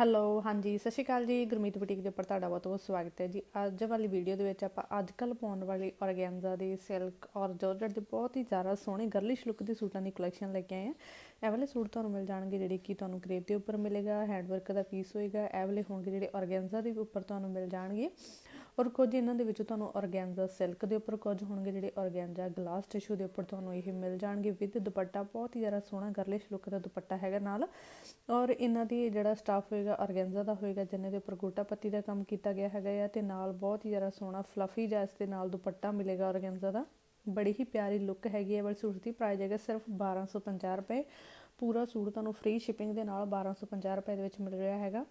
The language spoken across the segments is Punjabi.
ਹੈਲੋ, ਹਾਂਜੀ, ਸਤਿ ਸ਼੍ਰੀ ਅਕਾਲ ਜੀ। ਗੁਰਮੀਤ ਬੁਟੀਕ ਦੇ ਉੱਪਰ ਤੁਹਾਡਾ ਬਹੁਤ ਬਹੁਤ ਸਵਾਗਤ ਹੈ ਜੀ। ਅੱਜ ਵਾਲੀ ਵੀਡੀਓ ਦੇ ਵਿੱਚ ਆਪਾਂ ਅੱਜ ਕੱਲ ਪਾਉਣ ਵਾਲੀ ਔਰਗੈਂਜ਼ਾ ਦੇ ਸਿਲਕ ਔਰ ਜਾਰਜਟ ਦੇ ਬਹੁਤ ਹੀ ਜ਼ਿਆਦਾ ਸੋਹਣੇ ਗਰਲਿਸ਼ ਲੁੱਕ ਦੇ ਸੂਟਾਂ ਦੀ ਕਲੈਕਸ਼ਨ ਲੈ ਕੇ ਆਏ ਹਾਂ। ਇਹ ਵਾਲੇ ਸੂਟ ਤੁਹਾਨੂੰ ਮਿਲ ਜਾਣਗੇ ਜਿਹੜੇ ਕਿ ਤੁਹਾਨੂੰ ਕਰੇਪ ਦੇ ਉੱਪਰ ਮਿਲੇਗਾ ਹੈਂਡ ਵਰਕ ਦਾ ਪੀਸ ਹੋਏਗਾ। ਇਹ ਵਾਲੇ ਹੋਣਗੇ ਜਿਹੜੇ ਔਰਗੈਂਜ਼ਾ ਦੇ ਉੱਪਰ ਤੁਹਾਨੂੰ ਮਿਲ ਜਾਣਗੇ। ਔਰ ਕੁਝ ਇਹਨਾਂ ਦੇ ਵਿੱਚ ਤੁਹਾਨੂੰ ਔਰਗੈਂਜ਼ਾ ਸਿਲਕ ਦੇ ਉੱਪਰ ਕੁਝ ਹੋਣਗੇ, ਜਿਹੜੇ ਔਰਗੈਂਜ਼ਾ ਗਲਾਸ ਟਿਸ਼ੂ ਦੇ ਉੱਪਰ ਤੁਹਾਨੂੰ ਇਹ ਮਿਲ ਜਾਣਗੇ ਵਿਦ ਦੁਪੱਟਾ, ਬਹੁਤ ਹੀ ਜ਼ਿਆਦਾ ਸੋਹਣਾ ਗਰਲਿਸ਼ ਲੁੱਕ ਦਾ ਦੁਪੱਟਾ ਹੈਗਾ ਨਾਲ। ਔਰ ਇਹਨਾਂ ਦੀ ਜਿਹੜਾ ਸਟਾਫ ਹੋਏਗਾ ਔਰਗੈਂਜ਼ਾ ਦਾ ਹੋਏਗਾ ਜਿੰਨੇ ਦੇ ਉੱਪਰ ਗੋਟਾ ਪੱਤੀ ਦਾ ਕੰਮ ਕੀਤਾ ਗਿਆ ਹੈਗਾ ਆ, ਤੇ ਨਾਲ ਬਹੁਤ ਹੀ ਜ਼ਿਆਦਾ ਸੋਹਣਾ ਫਲਫੀ ਜਿਹਾ ਇਸ ਦੇ ਨਾਲ ਦੁਪੱਟਾ ਮਿਲੇਗਾ ਔਰਗੈਂਜ਼ਾ ਦਾ। ਬੜੀ ਹੀ ਪਿਆਰੀ ਲੁੱਕ ਹੈਗੀ ਹੈ ਵਾਲੀ ਸੂਟ ਦੀ ਪ੍ਰਾਈਸ ਹੈਗਾ ਸਿਰਫ 1250 ਰੁਪਏ। ਪੂਰਾ ਸੂਟ ਤੁਹਾਨੂੰ ਫ੍ਰੀ ਸ਼ਿਪਿੰਗ ਦੇ ਨਾਲ 1250 ਰੁਪਏ ਦੇ ਵਿੱਚ ਮਿਲ ਰਿਹਾ ਹੈਗਾ।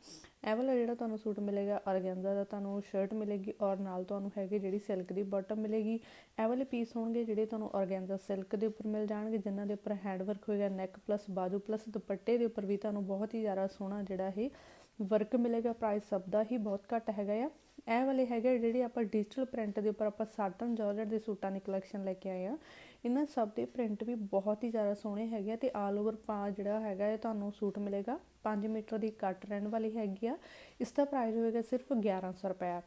ਇਹ ਵਾਲਾ ਜਿਹੜਾ ਤੁਹਾਨੂੰ ਸੂਟ ਮਿਲੇਗਾ ਔਰਗੈਂਜ਼ਾ ਦਾ ਤੁਹਾਨੂੰ ਸ਼ਰਟ ਮਿਲੇਗੀ ਔਰ ਨਾਲ ਤੁਹਾਨੂੰ ਹੈਗੇ ਜਿਹੜੀ ਸਿਲਕ ਦੀ ਬਾਟਮ ਮਿਲੇਗੀ। ਇਹ ਵਾਲੇ ਪੀਸ ਹੋਣਗੇ ਜਿਹੜੇ ਤੁਹਾਨੂੰ ਔਰਗੈਂਜ਼ਾ ਸਿਲਕ ਦੇ ਉੱਪਰ ਮਿਲ ਜਾਣਗੇ, ਜਿਨ੍ਹਾਂ ਦੇ ਉੱਪਰ ਹੈਂਡ ਵਰਕ ਹੋਏਗਾ ਨੈਕ ਪਲੱਸ ਬਾਜੂ ਪਲੱਸ ਦੁਪੱਟੇ ਦੇ ਉੱਪਰ ਵੀ ਤੁਹਾਨੂੰ ਬਹੁਤ ਹੀ ਜ਼ਿਆਦਾ ਸੋਹਣਾ ਜਿਹੜਾ ਇਹ ਵਰਕ ਮਿਲੇਗਾ। ਪ੍ਰਾਈਸ ਸਭ ਦਾ ਹੀ ਬਹੁਤ ਘੱਟ ਹੈਗਾ ਆ। ਇਹ ਵਾਲੇ ਹੈਗੇ ਜਿਹੜੇ ਆਪਾਂ ਡਿਜੀਟਲ ਪ੍ਰਿੰਟ ਦੇ ਉੱਪਰ ਆਪਾਂ ਸਾਟਨ ਜਾਰਜਟ ਦੇ ਸੂਟਾਂ ਦੀ ਕਲੈਕਸ਼ਨ ਲੈ ਕੇ ਆਏ ਆ। ਇਹਨਾਂ ਸਭ ਦੇ ਪ੍ਰਿੰਟ ਵੀ ਬਹੁਤ ਹੀ ਜ਼ਿਆਦਾ ਸੋਹਣੇ ਹੈਗੇ ਆ ਤੇ ਆਲ ਓਵਰ ਪਾ ਜਿਹੜਾ ਹੈਗਾ ਇਹ ਤੁਹਾਨੂੰ ਸੂਟ ਮਿਲੇਗਾ। 5 ਮੀਟਰ ਦੀ ਕੱਟ ਰਹਿਣ ਵਾਲੀ ਹੈਗੀ ਆ। ਇਸ ਦਾ ਪ੍ਰਾਈਸ ਹੋਵੇਗਾ ਸਿਰਫ 1100 ਰੁਪਏ।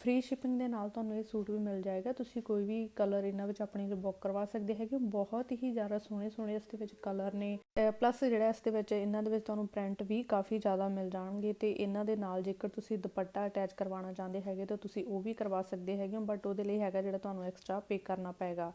ਫ੍ਰੀ ਸ਼ਿਪਿੰਗ ਦੇ ਨਾਲ ਤੁਹਾਨੂੰ ਇਹ ਸੂਟ ਵੀ ਮਿਲ ਜਾਏਗਾ। ਤੁਸੀਂ ਕੋਈ ਵੀ ਕਲਰ ਇਹਨਾਂ ਵਿੱਚ ਆਪਣੀ ਬੁੱਕ ਕਰਵਾ ਸਕਦੇ ਹੈਗੇ ਬਹੁਤ ਹੀ ਜ਼ਿਆਦਾ ਸੋਹਣੇ ਸੋਹਣੇ ਇਸ ਦੇ ਵਿੱਚ ਕਲਰ ਨੇ। ਪਲੱਸ ਜਿਹੜਾ ਇਸ ਦੇ ਵਿੱਚ ਇਹਨਾਂ ਦੇ ਵਿੱਚ ਤੁਹਾਨੂੰ ਪ੍ਰਿੰਟ ਵੀ ਕਾਫੀ ਜ਼ਿਆਦਾ ਮਿਲ ਜਾਣਗੇ ਤੇ ਇਹਨਾਂ ਦੇ ਨਾਲ ਜੇਕਰ ਤੁਸੀਂ ਦੁਪੱਟਾ ਅਟੈਚ ਕਰਵਾਉਣਾ ਚਾਹੁੰਦੇ ਹੈਗੇ ਤਾਂ ਤੁਸੀਂ ਉਹ ਵੀ ਕਰਵਾ ਸਕਦੇ ਹੈਗੇ ਹੋ ਬਟ ਉਹਦੇ ਲਈ ਹੈਗਾ ਜਿਹੜਾ ਤੁਹਾਨੂੰ ਐਕਸਟਰਾ ਪੇ ਕਰਨਾ ਪਏਗਾ।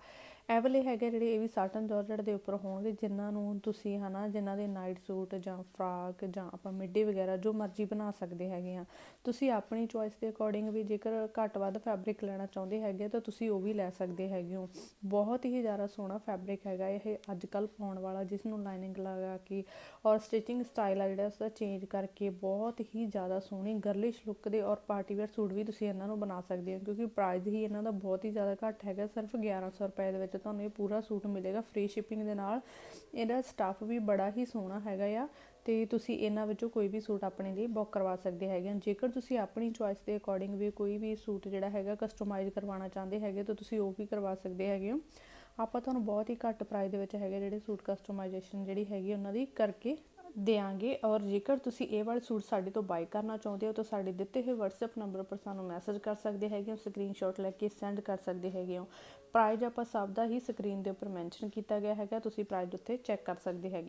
ਇਹ ਵਾਲੇ ਹੈਗੇ ਜਿਹੜੇ ਇਹ ਵੀ ਸਾਟਨ ਜਾਰਜਟ ਦੇ ਉੱਪਰ ਹੋਣਗੇ, ਜਿਨ੍ਹਾਂ ਨੂੰ ਤੁਸੀਂ ਹਨਾ, ਜਿਨ੍ਹਾਂ ਦੇ ਨਾਈਟ ਸੂਟ ਜਾਂ ਫਰਾਕ ਜਾਂ ਆਪਾਂ ਮਿੱਡੀ ਵਗੈਰਾ ਜੋ ਮਰਜ਼ੀ ਬਣਾ ਸਕਦੇ ਹੈਗੇ ਆ। ਤੁਸੀਂ ਆਪਣੀ ਚੋਇਸ ਦੇ ਅਕੋਰਡਿੰਗ ਵੀ ਜੇਕਰ ਘੱਟ ਵੱਧ ਫੈਬਰਿਕ ਲੈਣਾ ਚਾਹੁੰਦੇ ਹੈਗੇ, ਤਾਂ ਤੁਸੀਂ ਉਹ ਵੀ ਲੈ ਸਕਦੇ ਹੈਗੇ ਹੋ। ਬਹੁਤ ਹੀ ਜ਼ਿਆਦਾ ਸੋਹਣਾ ਫੈਬਰਿਕ ਹੈਗਾ ਇਹ ਅੱਜ ਕੱਲ ਪਾਉਣ ਵਾਲਾ ਜਿਸ ਨੂੰ ਲਾਈਨਿੰਗ ਲਗਾ ਕੇ ਔਰ ਸਟਿਚਿੰਗ ਸਟਾਈਲ ਆ ਜਿਹੜਾ, ਉਸਦਾ ਚੇਂਜ ਕਰਕੇ ਬਹੁਤ ਹੀ ਜ਼ਿਆਦਾ ਸੋਹਣੀ ਗਰਲਿਸ਼ ਲੁੱਕ ਦੇ ਔਰ ਪਾਰਟੀ ਵੇਅਰ ਸੂਟ ਵੀ ਤੁਸੀਂ ਇਹਨਾਂ ਨੂੰ ਬਣਾ ਸਕਦੇ ਹੋ, ਕਿਉਂਕਿ ਪ੍ਰਾਈਸ ਹੀ ਇਹਨਾਂ ਦਾ ਬਹੁਤ ਹੀ ਜ਼ਿਆਦਾ ਘੱਟ ਹੈਗਾ। ਸਿਰਫ 1100 ਰੁਪਏ ਦੇ ਵਿੱਚ ਤੁਹਾਨੂੰ ਇਹ ਪੂਰਾ ਸੂਟ ਮਿਲੇਗਾ ਫ੍ਰੀ ਸ਼ਿਪਿੰਗ ਦੇ ਨਾਲ। ਇਹਦਾ ਸਟੱਫ ਵੀ ਬੜਾ ਹੀ ਸੋਹਣਾ ਹੈਗਾ ਆ। ਤੇ ਤੁਸੀਂ ਇਹਨਾਂ ਵਿੱਚੋਂ ਕੋਈ ਵੀ ਸੂਟ ਆਪਣੇ ਲਈ ਬੁੱਕ ਕਰਵਾ ਸਕਦੇ ਹੈਗੇ ਹੋ। ਜੇਕਰ ਤੁਸੀਂ ਆਪਣੀ ਚੋਇਸ ਦੇ ਅਕੋਰਡਿੰਗ ਵੀ ਕੋਈ ਵੀ ਸੂਟ ਜਿਹੜਾ ਹੈਗਾ ਕਸਟਮਾਈਜ਼ ਕਰਵਾਉਣਾ ਚਾਹੁੰਦੇ ਹੈਗੇ ਤਾਂ ਤੁਸੀਂ ਉਹ ਵੀ ਕਰਵਾ ਸਕਦੇ ਹੈਗੇ ਹੋ। ਆਪਾਂ ਤੁਹਾਨੂੰ ਬਹੁਤ ਹੀ ਘੱਟ ਪ੍ਰਾਈਸ ਦੇ ਵਿੱਚ ਹੈਗੇ ਜਿਹੜੇ ਸੂਟ ਕਸਟਮਾਈਜੇਸ਼ਨ ਜਿਹੜੀ ਹੈਗੀ ਉਹਨਾਂ ਦੀ ਕਰਕੇ ਦੇਾਂਗੇ ਔਰ ਜੇਕਰ ਤੁਸੀਂ ਇਹ ਵਾਲੇ ਸੂਟ ਸਾਡੇ ਤੋਂ ਬਾਈ ਕਰਨਾ ਚਾਹੁੰਦੇ ਹੋ, ਤਾਂ ਸਾਡੇ ਦਿੱਤੇ ਹੋਏ WhatsApp ਨੰਬਰ ਪਰ ਸਾਨੂੰ ਮੈਸੇਜ ਕਰ ਸਕਦੇ ਹੈਗੇ ਹੋ ਸਕਰੀਨਸ਼ਾਟ ਲੈ ਕੇ ਸੈਂਡ ਕਰ ਸਕਦੇ ਹੈਗੇ ਹੋ। ਪ੍ਰਾਈਜ਼ ਆਪਾਂ ਸਭ ਦਾ ਹੀ ਸਕਰੀਨ ਦੇ ਉੱਪਰ ਮੈਂਸ਼ਨ ਕੀਤਾ ਗਿਆ ਹੈਗਾ, ਤੁਸੀਂ ਪ੍ਰਾਈਜ਼ ਉੱਥੇ ਚੈੱਕ ਕਰ ਸਕਦੇ ਹੈਗੇ